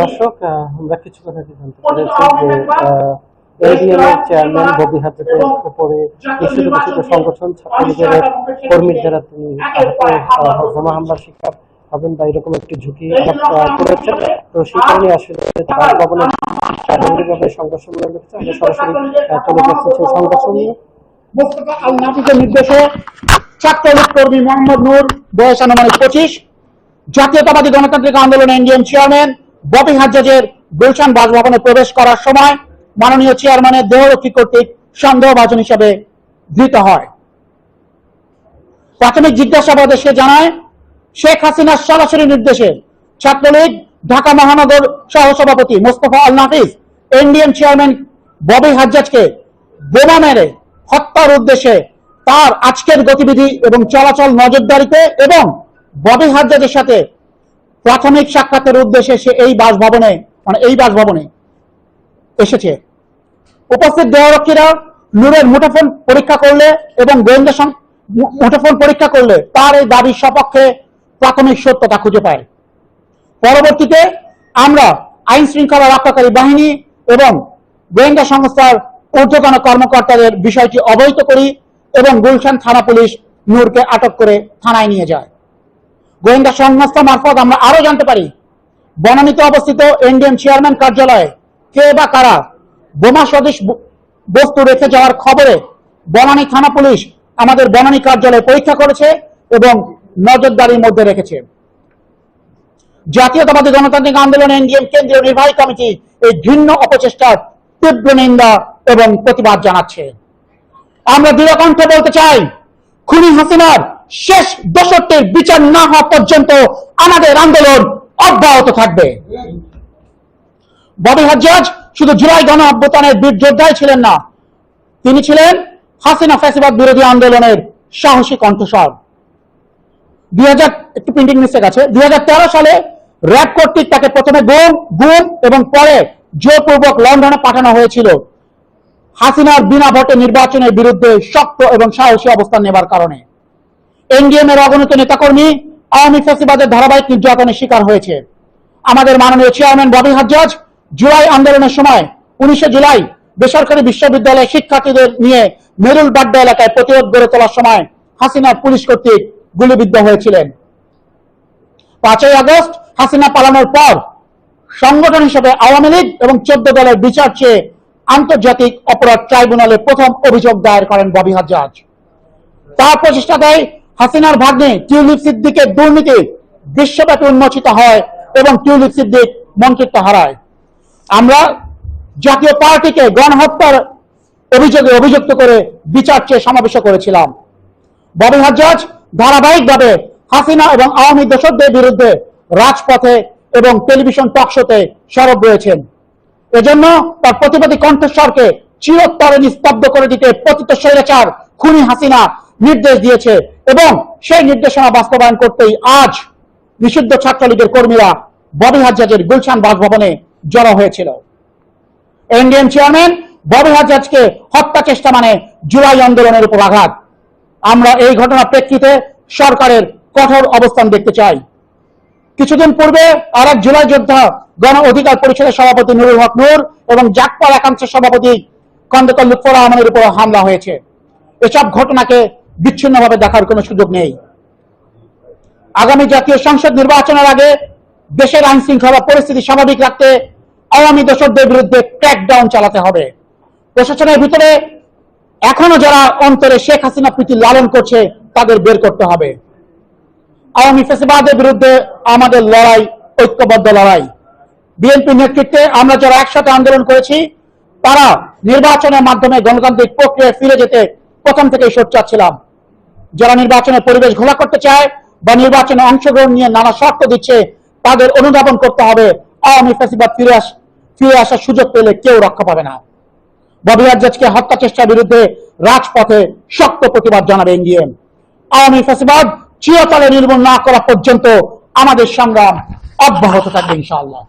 দর্শক আমরা কিছু কথা কি জানতে পেরেছি যে মেম্বার, এডিএম এর চেয়ারম্যান ববি উপরে ঘোষিত সংগঠন ছাত্রলীগের কর্মীর দ্বারা তিনি। বোমা হামলার শিকার হবেন বা এরকম একটি ঝুঁকি করেছেন। তো সেই কারণে আসলে সংঘর্ষ মূল্য লেগেছে আমরা সরাসরি ধরছি সেই সংঘর্ষ নিয়ে। মোস্তফা আল নির্দেশে ছাত্রলীগ কর্মী মোহাম্মদ নূর বয়স আনুমানিক পঁচিশ। জাতীয়তাবাদী গণতান্ত্রিক আন্দোলন এনডিএম চেয়ারম্যান, ববি হাজ্জাজের গুলশান বাসভবনে প্রবেশ করার সময় মাননীয় চেয়ারম্যানের দেহরক্ষী কর্তৃক সন্দেহভাজন হিসেবে ধৃত হয়। প্রাথমিক জিজ্ঞাসাবাদে সে জানায়, শেখ হাসিনার সরাসরি নির্দেশে ছাত্রলীগ, ঢাকা মহানগর সহসভাপতি মোস্তফা আল নাফিস, এনডিএম চেয়ারম্যান ববি হাজ্জাজকে বোমা মেরে হত্যার উদ্দেশ্যে তার আজকের গতিবিধি এবং চলাচল নজরদারিতে এবং ববি হাজ্জাজের সাথে প্রাথমিক সাক্ষাতের উদ্দেশ্যে সে এই বাসভবনে মানে এই বাসভবনে এসেছে। উপস্থিত দেহরক্ষীরা নূরের মুঠোফোন পরীক্ষা করলে এবং গোয়েন্দা মুঠোফোন পরীক্ষা করলে তার এই দাবির সপক্ষে প্রাথমিক সত্যতা খুঁজে পায়। পরবর্তীতে আমরা আইন শৃঙ্খলা রক্ষাকারী বাহিনী এবং গোয়েন্দা সংস্থার ঊর্ধ্বতন কর্মকর্তাদের বিষয়টি অবহিত করি এবং গুলশান থানা পুলিশ নূরকে আটক করে থানায় নিয়ে যায়। গোয়েন্দা সংস্থা মারফত আমরা আরও জানতে পারি, বনানীতে অবস্থিত এনডিএম চেয়ারম্যান কার্যালয়ে কে বা কারা বোমা সদৃশ বস্তু রেখে যাওয়ার খবরে বনানী থানা পুলিশ আমাদের বনানী কার্যালয়ে পরীক্ষা করেছে এবং নজরদারির মধ্যে রেখেছে। জাতীয়তাবাদী গণতান্ত্রিক আন্দোলন, এনডিএম কেন্দ্রীয় নির্বাহী কমিটি এই ঘৃণ্য অপচেষ্টার তীব্র নিন্দা এবং প্রতিবাদ জানাচ্ছে। আমরা দৃঢ়কণ্ঠে বলতে চাই, খুনি হাসিনার শেষ দশকটির বিচার না হওয়া পর্যন্ত আমাদের আন্দোলন অব্যাহত থাকবে। ববি হাজ্জাজ শুধু জুলাই গণ অভ্যুত্থানের বীর যোদ্ধাই ছিলেন না, তিনি ছিলেন হাসিনা ফ্যাসিবাদ বিরোধী আন্দোলনের সাহসী কণ্ঠস্বর। দুই হাজার, একটু প্রিন্টিং মিস্টেক আছে দুই সালে র্যাব কর্তৃক তাকে প্রথমে গুম গুম এবং পরে জোরপূর্বক লন্ডনে পাঠানো হয়েছিল। হাসিনার বিনা ভোটে নির্বাচনের বিরুদ্ধে শক্ত এবং সাহসী অবস্থান নেবার কারণে। এনডিএম এর অগণিত নেতাকর্মী আওয়ামী ফ্যাসিবাদের ধারাবাহিক নির্যাতনের শিকার হয়েছে। আমাদের মাননীয় চেয়ারম্যান ববি হাজ্জাজ জুলাই আন্দোলনের সময় উনিশে জুলাই বেসরকারি বিশ্ববিদ্যালয়ের শিক্ষার্থীদের নিয়ে মেরুল বাড্ডা এলাকায় প্রতিরোধ গড়ে তোলার সময় হাসিনা পুলিশ কর্তৃক গুলিবিদ্ধ হয়েছিলেন। পাঁচই আগস্ট হাসিনা পালানোর পর সংগঠন হিসেবে আওয়ামী লীগ এবং চোদ্দ দলের বিচার চেয়ে আন্তর্জাতিক অপরাধ ট্রাইব্যুনালে প্রথম অভিযোগ দায়ের করেন ববি হাজ্জাজ। তার প্রচেষ্টাতেই হাসিনার ভাগ্নে টিউলিপ সিদ্দিকের দুর্নীতি বিশ্বব্যাপী উন্মোচিত হয় এবং টিউলিপ সিদ্দিক মন্ত্রিত্ব হারায়। আমরা জাতীয় পার্টিকে গণহত্যার অভিযোগে অভিযুক্ত করে বিচার চেয়ে সমাবেশ করেছিলাম। ববি হাজ্জাজ ধারাবাহিকভাবে হাসিনা এবং আওয়ামী দোষকদের বিরুদ্ধে রাজপথে এবং টেলিভিশন টক শোতে সরব রয়েছেন। এজন্য তার প্রতিবাদী কণ্ঠস্বরকে চিরতরে নিস্তব্ধ করে দিতে পতিত স্বৈরাচার খুনি হাসিনা নির্দেশ দিয়েছে এবং সেই নির্দেশনা বাস্তবায়ন করতেই আজ নিষিদ্ধ ছাত্রলীগের কর্মীরা ববি হাজ্জাজের গুলশান বাসভবনে জড়ো হয়েছিল। এনডিএম চেয়ারম্যান ববি হাজ্জাজকে হত্যা চেষ্টা মানে জুলাই আন্দোলনের উপর আঘাত। আমরা এই ঘটনার প্রেক্ষিতে সরকারের কঠোর অবস্থান দেখতে চাই। কিছুদিন পূর্বে আর এক জুলাই যোদ্ধা গণ অধিকার পরিষদের সভাপতি নুরুল হক নূর এবং জাকপাল একাংশের সভাপতি খন্দকার লুৎফর রহমানের উপর হামলা হয়েছে। এসব ঘটনাকে বিচ্ছিন্নভাবে দেখার কোনো সুযোগ নেই। আগামী জাতীয় সংসদ নির্বাচনের আগে দেশের আইন শৃঙ্খলা পরিস্থিতি স্বাভাবিক রাখতে আওয়ামী দোষকদের বিরুদ্ধে ক্র্যাকডাউন চালাতে হবে। প্রশাসনের ভিতরে এখনও যারা অন্তরে শেখ হাসিনা প্রীতি লালন করছে, তাদের বের করতে হবে। আওয়ামী ফেসিবাদের বিরুদ্ধে আমাদের লড়াই, ঐক্যবদ্ধ লড়াই। বিএনপি নেতৃত্বে আমরা যারা একসাথে আন্দোলন করেছি, তারা নির্বাচনের মাধ্যমে গণতান্ত্রিক প্রক্রিয়ায় ফিরে যেতে প্রথম থেকেই সোচ্চার ছিলাম। যারা নির্বাচনের পরিবেশ ঘোলা করতে চায় বা নির্বাচনে অংশগ্রহণ নিয়ে নানা শর্ত দিচ্ছে, তাদের অনুধাবন করতে হবে। আওয়ামী ফেসিবাদ ফিরে আস, ফিরে আসার সুযোগ পেলে কেউ রক্ষা পাবে না। ববি আজাজকে হত্যা চেষ্টার বিরুদ্ধে রাজপথে শক্ত প্রতিবাদ জানাবে এনডিএম। আওয়ামী ফেসিবাদ চিরতলে নির্মূল না করা পর্যন্ত আমাদের সংগ্রাম অব্যাহত থাকবে ইনশাআল্লাহ।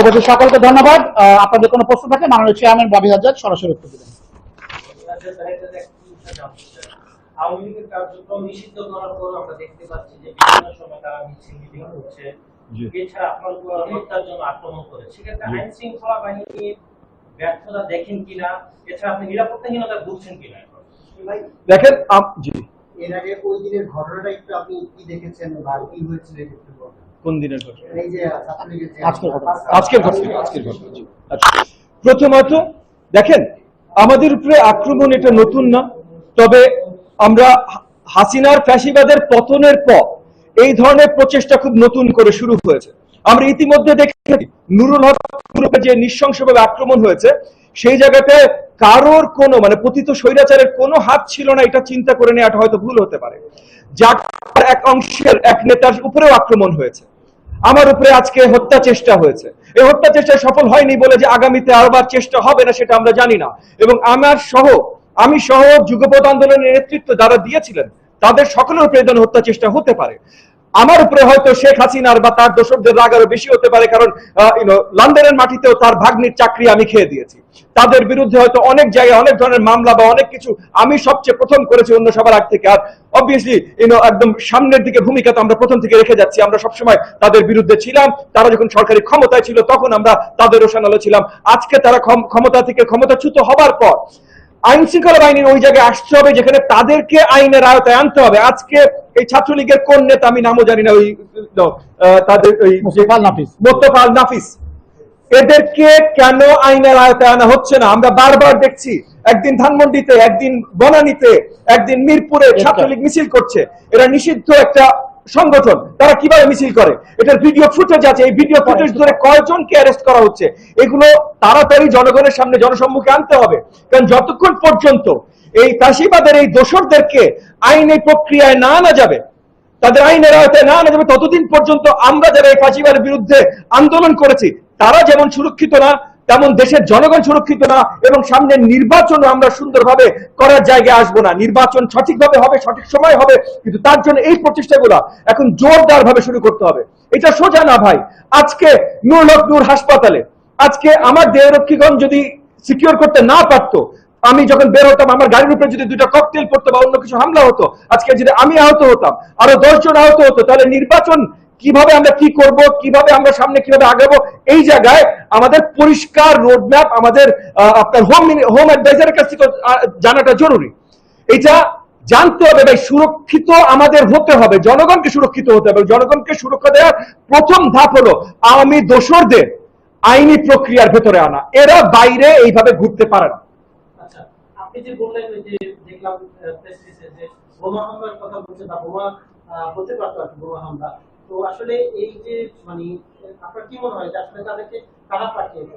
উপস্থিত সকলকে ধন্যবাদ। আপনাদের কোনো প্রশ্ন থাকলে মাননীয় চেয়ারম্যান ববি আজাদ সরাসরি উত্তর দিবেন। আওয়ামী লীগের কার্যক্রম নিষিদ্ধ করার পর আমরা দেখতে পাচ্ছি যে বিভিন্ন সময় তারা মিছিল মিটিং করছে। এছাড়া আপনার উপর হত্যার জন্য আক্রমণ করে সেক্ষেত্রে আইন শৃঙ্খলা বাহিনীর ব্যর্থতা দেখেন কিনা? এছাড়া আপনি নিরাপত্তাহীনতা বুঝছেন কিনা দেখেন জি। এর আগে ওই দিনের ঘটনাটা একটু আপনি কি দেখেছেন বা কি হয়েছিল একটু কোন দিনের এই যে ছাত্রলীগের আজকের ঘটনা। আজকের ঘটনা। আজকের ঘটনা জি। প্রথমত দেখেন আমাদের উপরে আক্রমণ এটা নতুন না। তবে আমরা হাসিনার ফ্যাসিবাদের পতনের পর এই ধরনের প্রচেষ্টা খুব নতুন করে শুরু হয়েছে। আমরা ইতিমধ্যে দেখেছি নুরুল হক যে নৃশংসভাবে আক্রমণ হয়েছে, সেই জায়গাতে কারোর কোনো মানে পতিত স্বৈরাচারের কোনো হাত ছিল না, এটা চিন্তা করে নেওয়াটা হয়তো ভুল হতে পারে। যার এক অংশের এক নেতার উপরেও আক্রমণ হয়েছে। আমার উপরে আজকে হত্যা চেষ্টা হয়েছে। এই হত্যা চেষ্টা সফল হয়নি বলে যে আগামীতে আরবার চেষ্টা হবে না, সেটা আমরা জানি না। এবং আমার সহ আমি সহ যুগপথ আন্দোলনের নেতৃত্ব যারা দিয়েছিলেন, তাদের সকলের উপরে ধরনের হত্যা চেষ্টা হতে পারে। আমার উপরে হয়তো শেখ হাসিনার বা তার দোষকদের রাগ আরও বেশি হতে পারে, কারণ লন্ডনের মাটিতেও তার ভাগ্নির চাকরি আমি খেয়ে দিয়েছি। তাদের বিরুদ্ধে হয়তো অনেক জায়গায় অনেক ধরনের মামলা বা অনেক কিছু আমি সবচেয়ে প্রথম করেছি অন্য সবার আগ থেকে। আর অবভিয়াসলি ইউনো একদম সামনের দিকে ভূমিকা তো আমরা প্রথম থেকে রেখে যাচ্ছি। আমরা সবসময় তাদের বিরুদ্ধে ছিলাম। তারা যখন সরকারি ক্ষমতায় ছিল, তখন আমরা তাদের রোশানালো ছিলাম। আজকে তারা ক্ষম- ক্ষমতা থেকে ক্ষমতাচ্যুত হবার পর আইন শৃঙ্খলা বাহিনীর ওই জায়গায় আসতে হবে যেখানে তাদেরকে আইনের আয়তায় আনতে হবে। আজকে এই ছাত্রলীগের কোন নেতা আমি নামও জানি না ওই তাদের ওই নাফিস। মোস্তফা নাফিস। এদেরকে কেন আইনের আয়তায় আনা হচ্ছে না? আমরা বারবার দেখছি একদিন ধানমন্ডিতে একদিন বনানীতে একদিন মিরপুরে ছাত্রলীগ মিছিল করছে। এরা নিষিদ্ধ একটা সংগঠন তারা কীভাবে মিছিল করে? এটার ভিডিও ফুটেজ আছে। এই ভিডিও ফুটেজ ধরে কয়জনকে অ্যারেস্ট করা হচ্ছে? এগুলো তাড়াতাড়ি জনগণের সামনে জনসম্মুখে আনতে হবে। কারণ যতক্ষণ পর্যন্ত এই ফাঁসিবাদের এই দোষরদেরকে আইনি প্রক্রিয়ায় না আনা যাবে তাদের আইনের আওতায় না আনা যাবে ততদিন পর্যন্ত আমরা যারা এই ফাঁসিবাদের বিরুদ্ধে আন্দোলন করেছি তারা যেমন সুরক্ষিত না তেমন দেশের জনগণ সুরক্ষিত না এবং সামনে নির্বাচন আমরা সুন্দরভাবে করার জায়গায় আসব না। নির্বাচন সঠিকভাবে হবে, সঠিক সময় হবে, কিন্তু তার জন্য এই প্রচেষ্টাগুলো এখন জোরদার ভাবে শুরু করতে হবে। এটা সোজা না ভাই। আজকে নূর হক হাসপাতালে, আজকে আমার দেহরক্ষীগণ যদি সিকিউর করতে না পারতো, আমি যখন বের হতাম, আমার গাড়ির উপরে যদি দুইটা ককটেল পড়তো বা অন্য কিছু হামলা হতো, আজকে যদি আমি আহত হতাম, আরও দশজন আহত হতো, তাহলে নির্বাচন কীভাবে আমরা কি করব, কীভাবে আমরা সামনে কীভাবে আগাবো, এই জায়গায় আমাদের পরিষ্কার রোডম্যাপ আমাদের আপনার হোম হোম অ্যাডভাইজারের কাছ থেকে জানাটা জরুরি। এটা জানতে হবে ভাই, সুরক্ষিত আমাদের হতে হবে, জনগণকে সুরক্ষিত হতে হবে। জনগণকে সুরক্ষা দেওয়ার প্রথম ধাপ হলো আওয়ামী দোসরদের আইনি প্রক্রিয়ার ভেতরে আনা। এরা বাইরে এইভাবে ঘুরতে পারে না। আচ্ছা আপনি যে বললেন যে দেখলাম কথা বোমা হতে পারতো বোমা হামলা। তো আসলে এই যে মানে আপনার কি মনে হয় যে আসলে তাদেরকে কারা পাঠিয়েছে?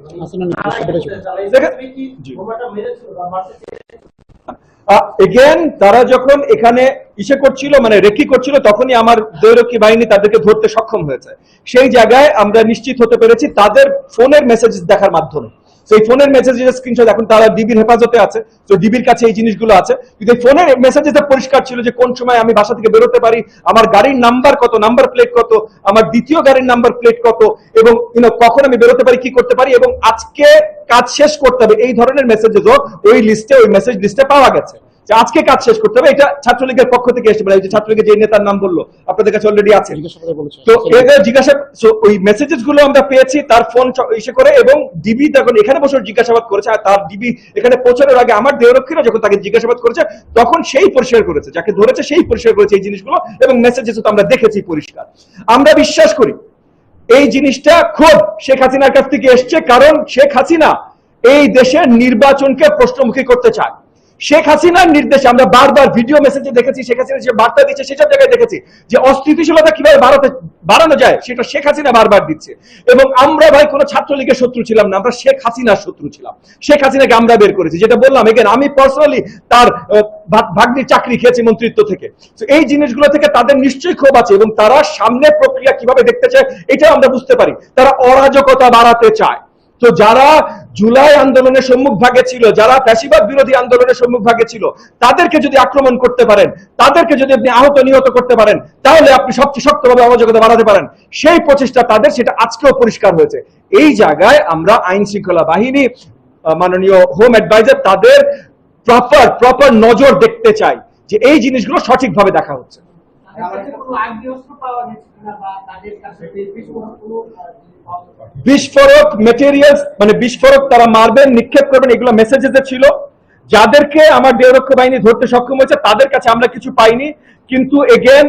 এগেন তারা যখন এখানে ইসে করছিল মানে রেকি করছিল তখনই আমার দৈরক্ষী বাহিনী তাদেরকে ধরতে সক্ষম হয়েছে। সেই জায়গায় আমরা নিশ্চিত হতে পেরেছি তাদের ফোনের মেসেজ দেখার মাধ্যমে। সেই ফোনের মেসেজের স্ক্রিনশট এখন তারা ডিবির হেফাজতে আছে। তো ডিবির কাছে এই জিনিসগুলো আছে। কিন্তু এই ফোনের মেসেজেসটা পরিষ্কার ছিল যে কোন সময় আমি বাসা থেকে বেরোতে পারি, আমার গাড়ির নাম্বার কত নাম্বার প্লেট কত, আমার দ্বিতীয় গাড়ির নাম্বার প্লেট কত, এবং ইউনো কখন আমি বেরোতে পারি, কি করতে পারি, এবং আজকে কাজ শেষ করতে হবে, এই ধরনের মেসেজেসও ওই লিস্টে ওই মেসেজ লিস্টে পাওয়া গেছে। আজকে কাজ শেষ করতে হবে এটা ছাত্রলীগের পক্ষ থেকে এসে বলে ছাত্রলীগের যে নেতার নাম বলল আপনাদের কাছে অলরেডি আছে। তো এদের জিজ্ঞাসা ওই মেসেজেসগুলো আমরা পেয়েছি তার ফোন ইসে করে এবং ডিবি যখন এখানে বসে জিজ্ঞাসাবাদ করেছে আর তার ডিবি এখানে পৌঁছানোর আগে আমার দেহরক্ষীরা যখন তাকে জিজ্ঞাসাবাদ করেছে তখন সেই পরিষ্কার করেছে যাকে ধরেছে সেই পরিষ্কার করেছে এই জিনিসগুলো এবং মেসেজেস তো আমরা দেখেছি পরিষ্কার। আমরা বিশ্বাস করি এই জিনিসটা খুব শেখ হাসিনার কাছ থেকে এসছে কারণ শেখ হাসিনা এই দেশের নির্বাচনকে প্রশ্নমুখী করতে চায়। শেখ হাসিনার নির্দেশে আমরা বারবার ভিডিও মেসেজে দেখেছি, শেখ হাসিনা যে বার্তা দিচ্ছে, সেসব জায়গায় দেখেছি যে অস্থিতিশীলতা কীভাবে বাড়াতে, বাড়ানো যায়, সেটা শেখ হাসিনা বারবার দিচ্ছে। এবং আমরা ভাই কোনো ছাত্রলীগের শত্রু ছিলাম না, আমরা শেখ হাসিনার শত্রু ছিলাম। শেখ হাসিনাকে আমরা বের করেছি। যেটা বললাম এখানে আমি পার্সোনালি তার ভাগ্নির চাকরি খেয়েছি মন্ত্রিত্ব থেকে। তো এই জিনিসগুলো থেকে তাদের নিশ্চয়ই ক্ষোভ আছে এবং তারা সামনে প্রক্রিয়া কীভাবে দেখতে চায় এটা আমরা বুঝতে পারি। তারা অরাজকতা বাড়াতে চায়। তো যারা জুলাই আন্দোলনের সম্মুখ ভাগে ছিল, যারা ফ্যাসিবাদ বিরোধী আন্দোলনের সম্মুখ ভাগে ছিল, তাদেরকে যদি আক্রমণ করতে পারেন, তাদেরকে যদি আপনি আহত, নিহত করতে পারেন, তাহলে আপনি সবচেয়ে শক্তভাবে অরাজকতা বাড়াতে পারেন। সেই প্রচেষ্টা তাদের, সেটা আজকেও পরিষ্কার হয়েছে। এই জায়গায় আমরা আইন শৃঙ্খলা বাহিনী মাননীয় হোম অ্যাডভাইজার, তাদের প্রপার প্রপার নজর দেখতে চাই যে এই জিনিসগুলো সঠিকভাবে দেখা হচ্ছে। বিস্ফোরক মেটেরিয়ালস মানে বিস্ফোরক তারা মারবেন নিক্ষেপ করবেন এগুলো মেসেজেসে ছিল। যাদেরকে আমার দেহরক্ষী বাহিনী ধরতে সক্ষম হয়েছে তাদের কাছে আমরা কিছু পাইনি। কিন্তু এগেন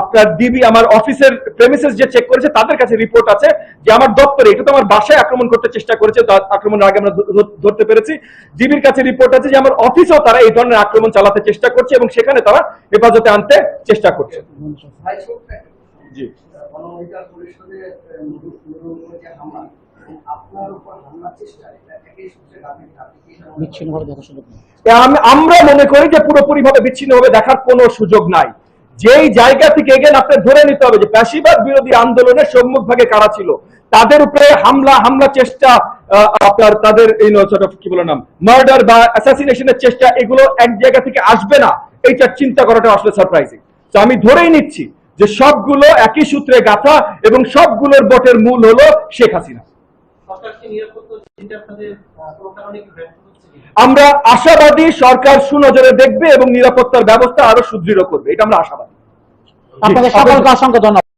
আপনার ডিবি আমার অফিসের প্রেমিসেস যে চেক করেছে তাদের কাছে রিপোর্ট আছে যে আমার দপ্তরে এটা তো আমার বাসায় আক্রমণ করতে চেষ্টা করেছে তার আক্রমণের আগে আমরা ধরতে পেরেছি। ডিবির কাছে রিপোর্ট আছে যে আমার অফিসেও তারা এই ধরনের আক্রমণ চালাতে চেষ্টা করছে এবং সেখানে তারা হেফাজতে আনতে চেষ্টা করছে। জি। আমরা মনে করি যে পুরোপুরি ভাবে বিচ্ছিন্ন ভাবে দেখার কোনো সুযোগ নাই। যেই জায়গা থেকে এগেন আপনার ধরে নিতে হবে যে প্যাসিবাদ বিরোধী আন্দোলনের সম্মুখ ভাগে কারা ছিল তাদের উপরে হামলা হামলা চেষ্টা আপনার তাদের এই কি বলে নাম মার্ডার বা অ্যাসাসিনেশনের চেষ্টা এগুলো এক জায়গা থেকে আসবে না। এইটা চিন্তা করাটা আসলে সারপ্রাইজিং তো আমি ধরেই নিচ্ছি যে সবগুলো একই সূত্রে গাথা এবং সবগুলোর বটের মূল হলো শেখ হাসিনা সরকারকে নিরাপত্তা দিতে আপনাদের আহ, কোনো কারণে কি ব্যর্থ হচ্ছে কিনা আমরা আশাবাদী সরকার সুনজরে দেখবে এবং নিরাপত্তার ব্যবস্থা আরও সুদৃঢ় করবে। এটা আমরা আশাবাদী। আপনাদের সকলকে অসংখ্য ধন্যবাদ।